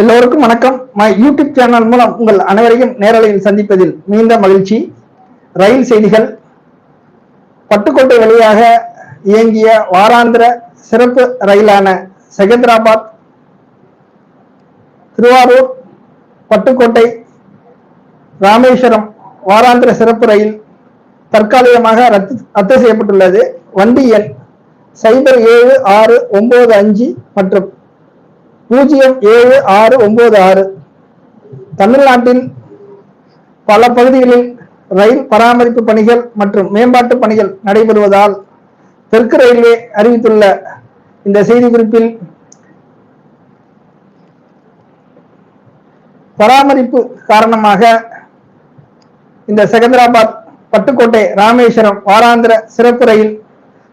எல்லோருக்கும் வணக்கம். My YouTube channel மூலம் உங்கள் அனைவரையும் நேரலையில் சந்திப்பதில் மிகுந்த மகிழ்ச்சி. ரயில் செய்திகள். பட்டுக்கோட்டை வழியாக இயங்கிய வாராந்திர சிறப்பு ரயிலான செகந்திராபாத் திருவாரூர் பட்டுக்கோட்டை ராமேஸ்வரம் வாராந்திர சிறப்பு ரயில் தற்காலிகமாக ரத்து ரத்து செய்யப்பட்டுள்ளது. வண்டி எண் சைபர் ஏழு ஆறு ஒன்பது அஞ்சு மற்றும் பூஜ்ஜியம் ஏழு ஆறு ஒன்பது ஆறு. தமிழ்நாட்டில் பல பகுதிகளில் ரயில் பராமரிப்பு பணிகள் மற்றும் மேம்பாட்டு பணிகள் நடைபெறுவதால் தெற்கு ரயில்வே அறிவித்துள்ள இந்த செய்திக்குறிப்பில் பராமரிப்பு காரணமாக இந்த செகந்திராபாத் பட்டுக்கோட்டை ராமேஸ்வரம் வாராந்திர சிறப்பு ரயில்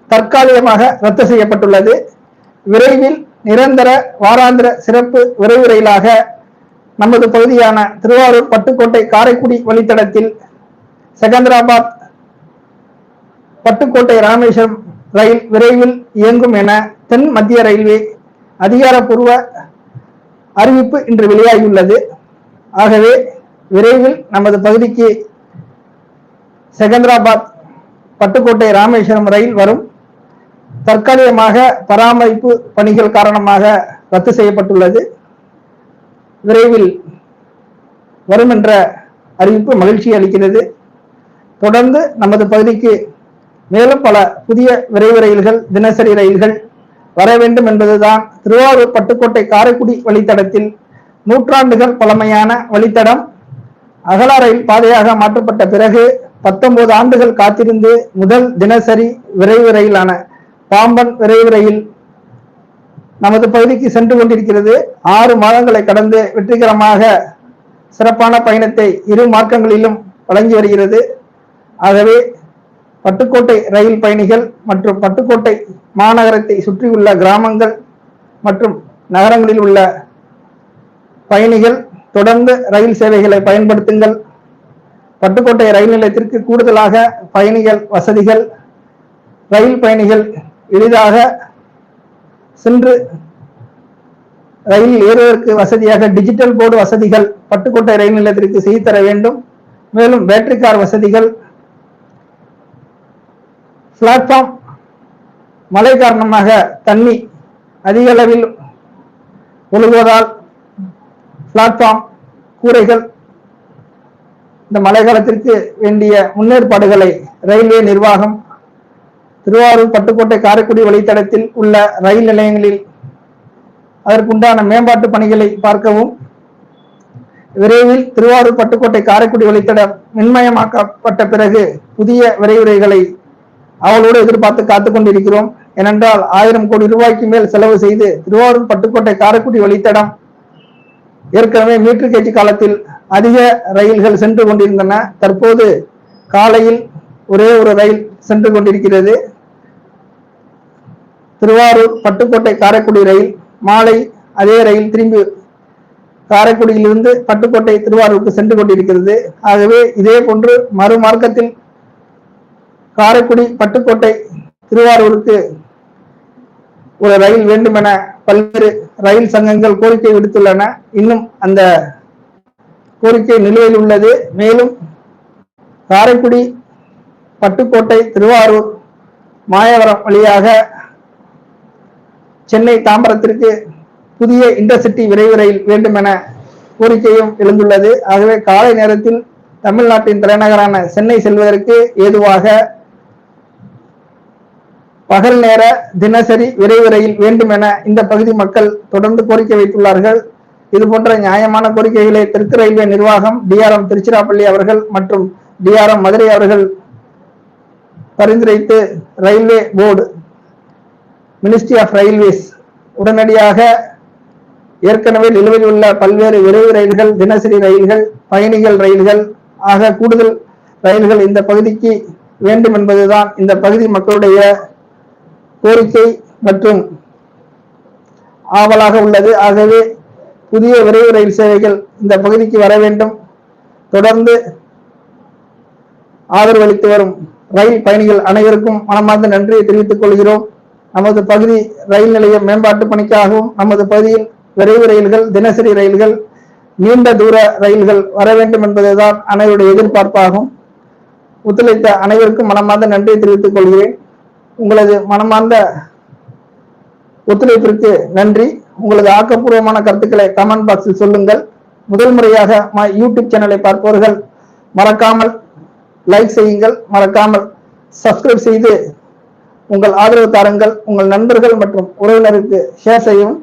தற்காலிகமாக ரத்து செய்யப்பட்டுள்ளது. விரைவில் நிரந்தர வாராந்திர சிறப்பு விரைவு ரயிலாக நமது பகுதியான திருவாரூர் பட்டுக்கோட்டை காரைக்குடி வழித்தடத்தில் செகந்திராபாத் பட்டுக்கோட்டை ராமேஸ்வரம் ரயில் விரைவில் இயங்கும் என தென் மத்திய ரயில்வே அதிகாரப்பூர்வ அறிவிப்பு இன்று வெளியாகியுள்ளது. ஆகவே விரைவில் நமது பகுதிக்கு செகந்திராபாத் பட்டுக்கோட்டை ராமேஸ்வரம் ரயில் வரும். தற்காலிகமாக பராமரிப்பு பணிகள் காரணமாக ரத்து செய்யப்பட்டுள்ளது. விரைவில் வரும் என்ற அறிவிப்பு மகிழ்ச்சி அளிக்கிறது. தொடர்ந்து நமது பகுதிக்கு மேலும் பல புதிய விரைவு ரயில்கள் தினசரி ரயில்கள் வர வேண்டும் என்பதுதான் திருவாரூர் பட்டுக்கோட்டை காரைக்குடி வழித்தடத்தில் நூற்றாண்டுகள் பழமையான வழித்தடம். அகல ரயில் பாதையாக மாற்றப்பட்ட பிறகு பத்தொன்பது ஆண்டுகள் காத்திருந்து முதல் தினசரி விரைவு ரயிலான பாம்பன் விரைவு ரயில் நமது பகுதிக்கு சென்று கொண்டிருக்கிறது. ஆறு மாதங்களை கடந்து வெற்றிகரமாக சிறப்பான பயணத்தை இரு மார்க்கங்களிலும் வழங்கி வருகிறது. ஆகவே பட்டுக்கோட்டை ரயில் பயணிகள் மற்றும் பட்டுக்கோட்டை மாநகரத்தை சுற்றியுள்ள கிராமங்கள் மற்றும் நகரங்களில் உள்ள பயணிகள் தொடர்ந்து ரயில் சேவைகளை பயன்படுத்துங்கள். பட்டுக்கோட்டை ரயில் நிலையத்திற்கு கூடுதலாக பயணிகள் வசதிகள் ரயில் பயணிகள் எளிதாக சென்று ரயில் ஏறுவதற்கு வசதியாக டிஜிட்டல் போர்டு வசதிகள் பட்டுக்கோட்டை ரயில் நிலையத்திற்கு செய்து தர வேண்டும். மேலும் பேட்டரி கார் வசதிகள் பிளாட்ஃபார்ம் மழை காரணமாக தண்ணி அதிக அளவில் ஒழுகுவதால் பிளாட்ஃபார்ம் கூரைகள் இந்த மழை காலத்திற்கு வேண்டிய முன்னேற்பாடுகளை ரயில்வே நிர்வாகம் திருவாரூர் பட்டுக்கோட்டை காரைக்குடி வழித்தடத்தில் உள்ள ரயில் நிலையங்களில் அதற்குண்டான மேம்பாட்டு பணிகளை பார்க்கவும் விரைவில் திருவாரூர் பட்டுக்கோட்டை காரைக்குடி வழித்தடம் மின்மயமாக்கப்பட்ட பிறகு புதிய விரைவுரைகளை அவளோடு எதிர்பார்த்து காத்துக் கொண்டிருக்கிறோம். ஏனென்றால் ஆயிரம் கோடி ரூபாய்க்கு மேல் செலவு செய்து திருவாரூர் பட்டுக்கோட்டை காரைக்குடி வழித்தடம் ஏற்கனவே மீட்டர் கேஜி காலத்தில் அதிக ரயில்கள் சென்று கொண்டிருந்தன. தற்போது காலையில் ஒரே ஒரு ரயில் சென்று கொண்டிருக்கிறது. திருவாரூர் பட்டுக்கோட்டை காரைக்குடி ரயில் மாலை அதே ரயில் திரும்பி காரைக்குடியிலிருந்து பட்டுக்கோட்டை திருவாரூருக்கு சென்று கொண்டிருக்கிறது. ஆகவே இதே போன்று மறுமார்க்கத்தில் காரைக்குடி பட்டுக்கோட்டை திருவாரூருக்கு ஒரு ரயில் வேண்டும் என பல்வேறு ரயில் சங்கங்கள் கோரிக்கை விடுத்துள்ளன. இன்னும் அந்த கோரிக்கை நிலுவையில் உள்ளது. மேலும் காரைக்குடி பட்டுக்கோட்டை திருவாரூர் மாயவரம் வழியாக சென்னை தாம்பரத்திற்கு புதிய இன்டர்சிட்டி விரைவு ரயில் வேண்டும் என கோரிக்கையும் எழுந்துள்ளது. ஆகவே காலை நேரத்தில் தமிழ்நாட்டின் தலைநகரான சென்னை செல்வதற்கு ஏதுவாக பகல் நேர தினசரி விரைவு ரயில் வேண்டும் என இந்த பகுதி மக்கள் தொடர்ந்து கோரிக்கை வைத்துள்ளார்கள். இது போன்ற நியாயமான கோரிக்கைகளை தெற்கு ரயில்வே நிர்வாகம் டிஆர்எம் திருச்சிராப்பள்ளி அவர்கள் மற்றும் டிஆர்எம் மதுரை அவர்கள் பரிந்துரைத்து railway board ministry of railways உடனடியாக ஏற்கனவே நிலுவையில் உள்ள பல்வேறு விரைவு ரயில்கள் தினசரி ரயில்கள் பயணிகள் ரயில்கள் ஆக கூடுதல் ரயில்கள் இந்த பகுதிக்கு வேண்டும் என்பதுதான் இந்த பகுதி மக்களுடைய கோரிக்கை மற்றும் ஆவலாக உள்ளது. ஆகவே புதிய விரைவு ரயில் சேவைகள் இந்த பகுதிக்கு வர வேண்டும். தொடர்ந்து ஆதரவு அளித்து வரும் ரயில் பயணிகள் அனைவருக்கும் மனமார்ந்த நன்றியை தெரிவித்துக் கொள்கிறோம். நமது பகுதி ரயில் நிலைய மேம்பாட்டு பணிக்காகவும் நமது பகுதியில் விரைவு ரயில்கள் தினசரி ரயில்கள் நீண்ட தூர ரயில்கள் வர வேண்டும் என்பதுதான் அனைவருடைய எதிர்பார்ப்பாகும். ஒத்துழைத்த அனைவருக்கும் மனமார்ந்த நன்றியை தெரிவித்துக் கொள்கிறேன். உங்களது மனமார்ந்த ஒத்துழைப்பிற்கு நன்றி. உங்களது ஆக்கப்பூர்வமான கருத்துக்களை கமெண்ட் பாக்ஸில் சொல்லுங்கள். முதல் முறையாக யூடியூப் சேனலை பார்ப்பவர்கள் மறக்காமல் லைக் செய்யுங்கள். மறக்காமல் சப்ஸ்கிரைப் செய்து உங்கள் ஆதரவு தாருங்கள் உங்கள் நண்பர்கள் மற்றும் உறவினருக்கு ஷேர் செய்யவும்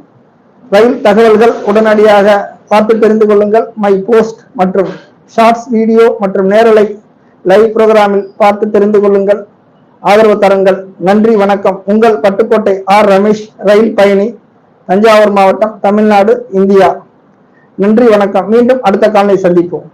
ரயில் தகவல்கள் உடனடியாக பார்த்து தெரிந்து கொள்ளுங்கள். மை போஸ்ட் மற்றும் ஷார்ட்ஸ் வீடியோ மற்றும் நேரலை லைவ் புரோகிராமில் பார்த்து தெரிந்து கொள்ளுங்கள். ஆதரவு தருங்கள். நன்றி வணக்கம். உங்கள் பட்டுக்கோட்டை ஆர் ரமேஷ் ரயில் பயணி தஞ்சாவூர் மாவட்டம் தமிழ்நாடு இந்தியா. நன்றி வணக்கம். மீண்டும் அடுத்த காலை சந்திப்போம்.